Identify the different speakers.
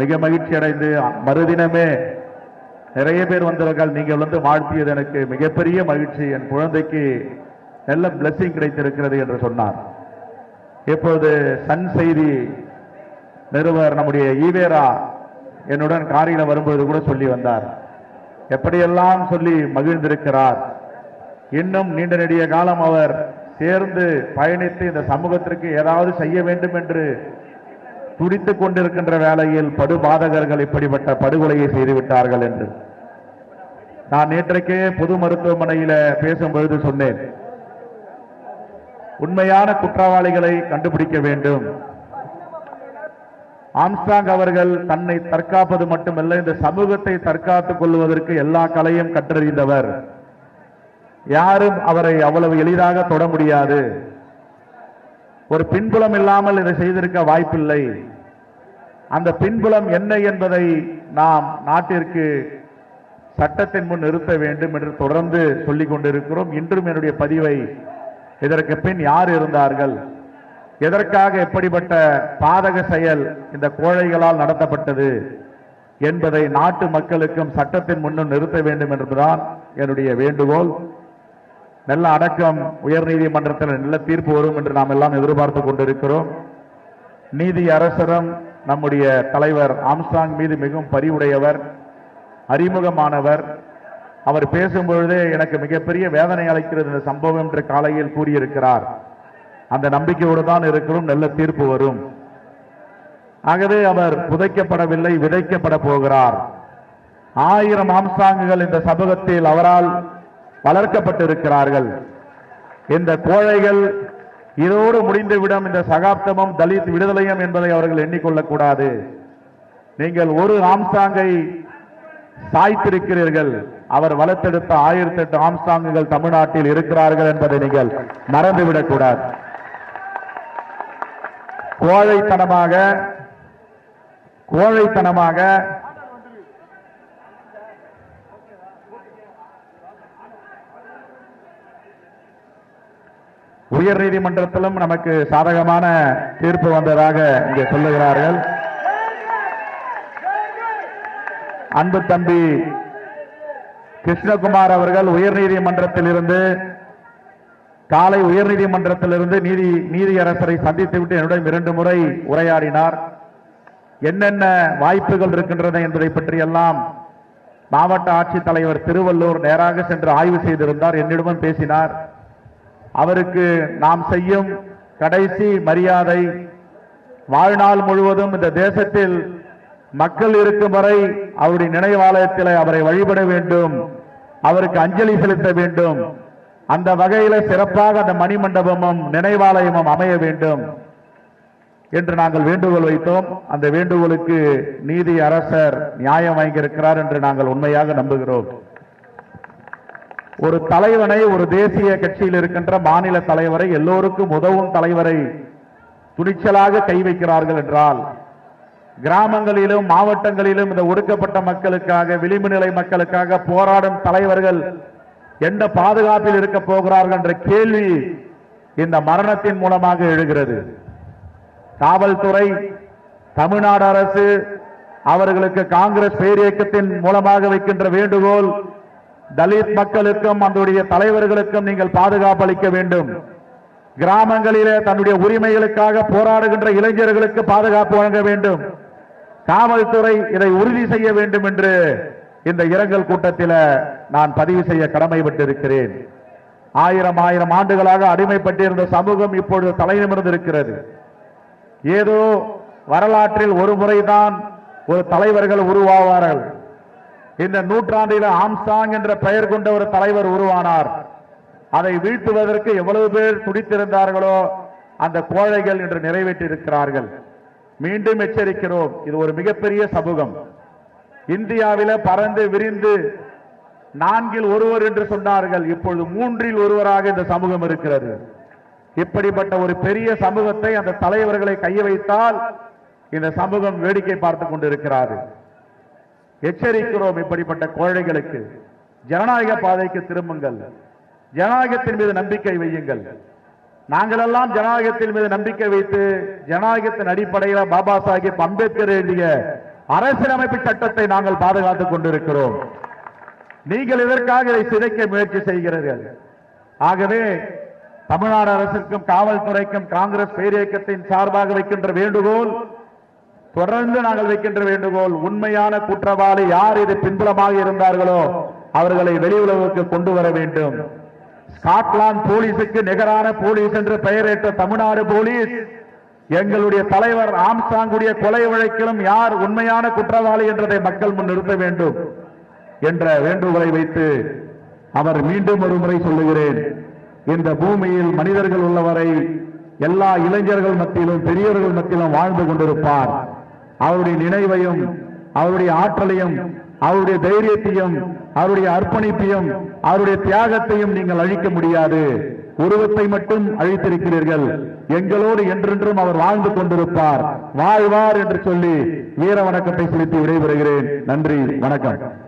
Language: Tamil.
Speaker 1: மிக மகிழ்ச்சி அடைந்து மறுதினமே நிறைய பேர் வந்தவர்கள் நீங்கள் வந்து வாழ்த்தியது எனக்கு மிகப்பெரிய மகிழ்ச்சி. என் குழந்தைக்கு நல்ல பிளஸ்ஸிங் கிடைத்திருக்கிறது என்று சொன்னார். இப்போது சன் செய்தி நிறுவனர் நம்முடைய ஈவேரா என்னுடன் காரியில் வரும்போது கூட சொல்லி வந்தார். எப்படியெல்லாம் சொல்லி மகிழ்ந்திருக்கிறார். இன்னும் நீண்ட நெடிய காலம் அவர் சேர்ந்து பயணித்து இந்த சமூகத்திற்கு ஏதாவது செய்ய வேண்டும் என்று துடித்துக் கொண்டிருக்கின்ற வேளையில் படுபாதகர்கள் இப்படிப்பட்ட படுகொலையை செய்துவிட்டார்கள் என்று. நான் நேற்றைக்கே பொது மருத்துவமனையில பேசும்பொழுது சொன்னேன். உண்மையான குற்றவாளிகளை கண்டுபிடிக்க வேண்டும். ஆம்ஸ்டாங் அவர்கள் தன்னை தற்காப்பது மட்டுமல்ல இந்த சமூகத்தை தற்காத்துக் கொள்வதற்கு எல்லா கலையும் கற்றறிந்தவர். யாரும் அவரை அவ்வளவு எளிதாக தொட முடியாது. ஒரு பின்புலம் இல்லாமல் இதை செய்திருக்க வாய்ப்பில்லை. அந்த பின்புலம் என்ன என்பதை நாம் நாட்டிற்கு சட்டத்தின் முன் நிறுத்த வேண்டும் என்று தொடர்ந்து சொல்லிக் கொண்டிருக்கிறோம். இன்றும் என்னுடைய பதிவை இதற்கு பின் யார் இருந்தார்கள்? எதற்காக எப்படிப்பட்ட பாதக செயல் இந்த கோழைகளால் நடத்தப்பட்டது என்பதை நாட்டு மக்களுக்கும் சட்டத்தின் முன்னும் நிறுத்த வேண்டும் என்பதுதான் என்னுடைய வேண்டுகோள். நல்ல அடக்கம் உயர் நீதிமன்றத்தில் நல்ல தீர்ப்பு வரும் என்று நாம் எல்லாம் எதிர்பார்த்து கொண்டிருக்கிறோம். நீதி அரசரும் நம்முடைய தலைவர் ஆம்ஸ்டாங் மீது மிகவும் பரிவுடையவர் அறிமுகமானவர். அவர் பேசும்பொழுதே எனக்கு மிகப்பெரிய வேதனை அளிக்கிறது இந்த சம்பவம் என்று காலையில் கூறியிருக்கிறார். அந்த நம்பிக்கையோடு தான் இருக்கிறோம் நல்ல தீர்ப்பு வரும். ஆகவே அவர் புதைக்கப்படவில்லை விதைக்கப்பட போகிறார். ஆயிரம் ஆம்சாங்குகள் இந்த சமூகத்தில் அவரால் வளர்க்கப்பட்டிருக்கிறார்கள். இந்த கோழைகள் இதோடு முடிந்துவிடும். இந்த சகாப்தமும் தலித் விடுதலையும் என்பதை அவர்கள் எண்ணிக்கொள்ளக் கூடாது நீங்கள் ஒரு ஆம்சாங்கை சாய்த்திருக்கிறீர்கள். அவர் வளர்த்தெடுத்த ஆயிரத்தி எட்டு ஆம்சாங்குகள் தமிழ்நாட்டில் இருக்கிறார்கள் என்பதை நீங்கள் மறந்துவிடக்கூடாது. கோழைத்தனமாக கோழைத்தனமாக உயர் நீதிமன்றத்திலும் நமக்கு சாதகமான தீர்ப்பு வந்ததாக இங்கே சொல்லுகிறார்கள். அன்பு தம்பி கிருஷ்ணகுமார் அவர்கள் உயர்நீதிமன்றத்திலிருந்து காலை உயர்நீதிமன்றத்திலிருந்து நீதி நீதியரசரை சந்தித்துவிட்டு என்னுடன் இரண்டு முறை உரையாடினார். என்னென்ன வாய்ப்புகள் இருக்கின்றன என்பதை பற்றியெல்லாம் மாவட்ட ஆட்சித்தலைவர் திருவள்ளூர் நேராக சென்று ஆய்வு செய்திருந்தார். என்னிடமும் பேசினார். அவருக்கு நாம் செய்யும் கடைசி மரியாதை வாழ்நாள் முழுவதும் இந்த தேசத்தில் மக்கள் இருக்கும் வரை அவருடைய நினைவாலயத்தில் அவரை வழிபட வேண்டும். அவருக்கு அஞ்சலி செலுத்த வேண்டும். அந்த வகையில சிறப்பாக அந்த மணிமண்டபமும் நினைவாலயமும் அமைய வேண்டும் என்று நாங்கள் வேண்டுகோள் வைத்தோம். அந்த வேண்டுகோளுக்கு நீதி அரசர் நியாயம் வாங்கியிருக்கிறார் என்று நாங்கள் உண்மையாக நம்புகிறோம். ஒரு தலைவனை ஒரு தேசிய கட்சியில் இருக்கின்ற மாநில தலைவரை எல்லோருக்கும் உதவும் தலைவரை துணிச்சலாக கை வைக்கிறார்கள் என்றால் கிராமங்களிலும் மாவட்டங்களிலும் இந்த ஒடுக்கப்பட்ட மக்களுக்காக விளிம்பு நிலை மக்களுக்காக போராடும் தலைவர்கள் எந்த பாதுகாப்பில் இருக்க போகிறார்கள் என்ற கேள்வி இந்த மரணத்தின் மூலமாக எழுகிறது. காவல்துறை தமிழ்நாடு அரசு அவர்களுக்கு காங்கிரஸ் பேரியக்கத்தின் மூலமாக வைக்கின்ற வேண்டுகோள் தலித் மக்களுக்கும் அதனுடைய தலைவர்களுக்கும் நீங்கள் பாதுகாப்பு அளிக்க வேண்டும். கிராமங்களிலே தன்னுடைய உரிமைகளுக்காக போராடுகின்ற இளைஞர்களுக்கு பாதுகாப்பு வழங்க வேண்டும். காவல்துறை இதை உறுதி செய்ய வேண்டும் என்று இந்த இரங்கல் கூட்டத்தில் நான் பதிவு செய்ய கடமைப்பட்டிருக்கிறேன். ஆயிரம் ஆயிரம் ஆண்டுகளாக அடிமைப்பட்டிருந்த சமூகம் இப்பொழுது தலைநிமிர்ந்திருக்கிறது. ஏதோ வரலாற்றில் ஒரு முறைதான் ஒரு தலைவர்கள் உருவாவார்கள். இந்த நூற்றாண்டில் ஆம்சாங் என்ற பெயர் கொண்ட ஒரு தலைவர் உருவானார். அதை வீழ்த்துவதற்கு எவ்வளவு பேர் துடித்திருந்தார்களோ அந்த கோழைகள் இன்று நிறைவேற்றியிருக்கிறார்கள். மீண்டும் எச்சரிக்கிறோம் இது ஒரு மிகப்பெரிய சமூகம். இந்தியாவில பறந்து விரிந்து நான்கில் ஒருவர் என்று சொன்னார்கள் இப்பொழுது மூன்றில் ஒருவராக இந்த சமூகம் இருக்கிறது. இப்படிப்பட்ட ஒரு பெரிய சமூகத்தை அந்த தலைவர்களை கைய வைத்தால் இந்த சமூகம் வேடிக்கை பார்த்துக் கொண்டிருக்கிறார்கள் எச்சரிக்கிறோம் இப்படிப்பட்ட குழந்தைகளுக்கு ஜனநாயக பாதைக்கு திரும்புங்கள். ஜனநாயகத்தின் மீது நம்பிக்கை வையுங்கள். நாங்கள் எல்லாம் ஜனநாயகத்தின் மீது நம்பிக்கை வைத்து ஜனநாயகத்தின் அடிப்படையில் பாபா சாஹிப் அம்பேத்கர் எழுதிய அரசியலமைப்பு சட்டத்தை நாங்கள் பாதுகாத்துக் கொண்டிருக்கிறோம். நீங்கள் இதற்காக இதை சிதைக்க முயற்சி செய்கிறீர்கள்? ஆகவே தமிழ்நாடு அரசுக்கும் காவல்துறைக்கும் காங்கிரஸ் பேரியக்கத்தின் சார்பாக வைக்கின்ற வேண்டுகோள் தொடர்ந்து நாங்கள் வைக்கின்ற வேண்டுகோள் உண்மையான குற்றவாளி யார் இது பின்புலமாக இருந்தார்களோ அவர்களை வெளி உலகுக்கு கொண்டு வர வேண்டும். ஸ்காட்லாந்து போலீஸுக்கு நிகரான போலீஸ் என்று பெயரிட்ட தமிழ்நாடு போலீஸ். எங்களுடைய தலைவர் ஆம்சாங்குடைய கொலை வழக்கிலும் யார் உண்மையான குற்றவாளி என்றதை மக்கள் முன் நிறுத்த வேண்டும் என்ற வேண்டுகோளை வைத்து அவர் மீண்டும் ஒரு முறை சொல்லுகிறேன். இந்த பூமியில் மனிதர்கள் உள்ளவரை எல்லா இளைஞர்கள் மத்தியிலும் பெரியவர்கள் மத்தியிலும் வாழ்ந்து கொண்டிருப்பார். அவருடைய நினைவையும் அவருடைய ஆற்றலையும் அவருடைய தைரியத்தையும் அவருடைய அர்ப்பணிப்பையும் அவருடைய தியாகத்தையும் நீங்கள் அழிக்க முடியாது. உருவத்தை மட்டும் அழித்திருக்கிறீர்கள். எங்களோடு என்றென்றும் அவர் வாழ்ந்து கொண்டிருப்பார். வாழ்வார் என்று சொல்லி வீர வணக்கத்தை செலுத்தி விடைபெறுகிறேன். நன்றி. வணக்கம்.